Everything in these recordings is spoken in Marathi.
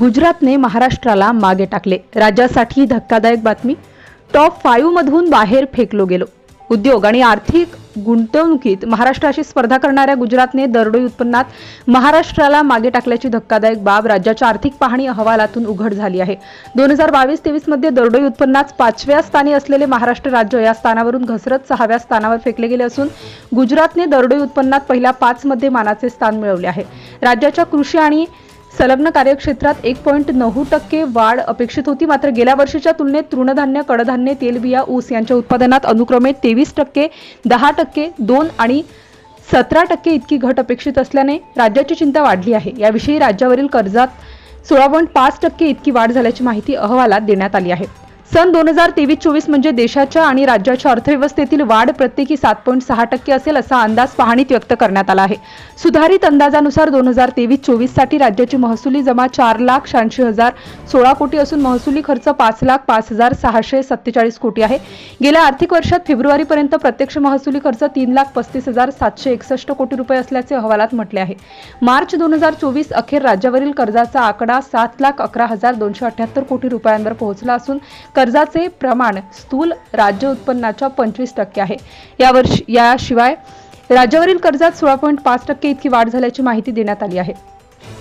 गुजरातने महाराष्ट्राला मागे टाकले. राज्यासाठी धक्कादायक बातमी. टॉप फाईव्ह मधून बाहेर फेकलो गेलो. उद्योग आणि आर्थिक गुंतवणुकीत महाराष्ट्राशी स्पर्धा करणाऱ्या गुजरातने दरडोई उत्पन्नात महाराष्ट्राला मागे टाकल्याची धक्कादायक बाब राज्याच्या आर्थिक पाहणी अहवालातून उघड झाली आहे. दोन हजार बावीस तेवीसमध्ये दरडोई उत्पन्नात पाचव्या स्थानी असलेले महाराष्ट्र राज्य या स्थानावरून घसरत सहाव्या स्थानावर फेकले गेले असून गुजरातने दरडोई उत्पन्नात पहिल्या पाच मध्ये मानाचे स्थान मिळवले आहे. राज्याच्या कृषी आणि संलग्न कार्यक्षेत्रात एक पॉईंट नऊ टक्के वाढ अपेक्षित होती. मात्र गेल्या वर्षीच्या तुलनेत तृणधान्य कडधान्य तेलबिया ऊस यांच्या उत्पादनात अनुक्रमे तेवीस टक्के दहा टक्के दोन आणि सतरा टक्के इतकी घट अपेक्षित असल्याने राज्याची चिंता वाढली आहे. याविषयी राज्यावरील कर्जात सोळा पॉईंट पाच टक्के इतकी वाढ झाल्याची माहिती अहवालात देण्यात आली आहे. सन दोन हजार तेवीस चोवीस म्हणजे देशाच्या आणि राज्याच्या अर्थव्यवस्थेतील वाढ प्रत्येकी सात पॉईंट सहा टक्के असेल असा अंदाज पाहणीत व्यक्त करण्यात आला आहे. सुधारित अंदाजानुसार दोन हजार तेवीस चोवीससाठी राज्याची महसुली जमा चार लाख शहाऐंशी हजार सोळा कोटी असून महसुली खर्च पाच लाख पाच हजार सहाशे सत्तेचाळीस कोटी आहे. गेल्या आर्थिक वर्षात फेब्रुवारीपर्यंत प्रत्यक्ष महसुली खर्च तीन लाख पस्तीस हजार सातशे एकसष्ट कोटी रुपये असल्याचे अहवालात म्हटले आहे. मार्च दोन हजार चोवीस अखेर राज्यावरील कर्जाचा आकडा सात लाख अकरा हजार दोनशे अठ्याहत्तर कोटी रुपयांवर पोहोचला असून कर्जाचे प्रमाण स्थूल राज्य उत्पन्नाच्या पंचवीस टक्के आहे. यावर्षी याशिवाय राज्यावरील कर्जात सोळा पॉईंट पाच टक्के इतकी वाढ झाल्याची माहिती देण्यात आली आहे.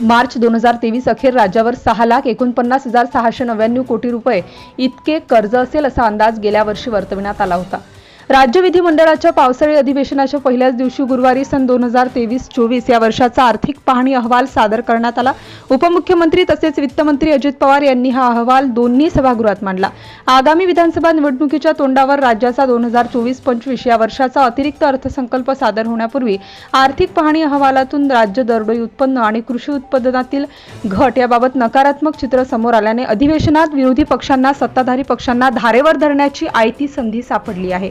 मार्च दोन हजार तेवीस अखेर राज्यावर सहा लाख एकोणपन्नास हजार सहाशे नव्याण्णव कोटी रुपये इतके कर्ज असेल असा अंदाज गेल्या वर्षी वर्तविण्यात आला होता. राज्य विधिमंडळाच्या पावसाळी अधिवेशनाच्या पहिल्याच दिवशी गुरुवारी सन दोन हजार तेवीस चोवीस या वर्षाचा आर्थिक पाहणी अहवाल सादर करण्यात आला. उपमुख्यमंत्री तसेच वित्तमंत्री अजित पवार यांनी हा अहवाल दोन्ही सभागृहात मांडला. आगामी विधानसभा निवडणुकीच्या तोंडावर राज्याचा दोन हजार चोवीस पंचवीस या वर्षाचा अतिरिक्त अर्थसंकल्प सादर होण्यापूर्वी आर्थिक पाहणी अहवालातून राज्य दरडोई उत्पन्न आणि कृषी उत्पादनातील घट याबाबत नकारात्मक चित्र समोर आल्याने अधिवेशनात विरोधी पक्षांना सत्ताधारी पक्षांना धारेवर धरण्याची आयती संधी सापडली आहे.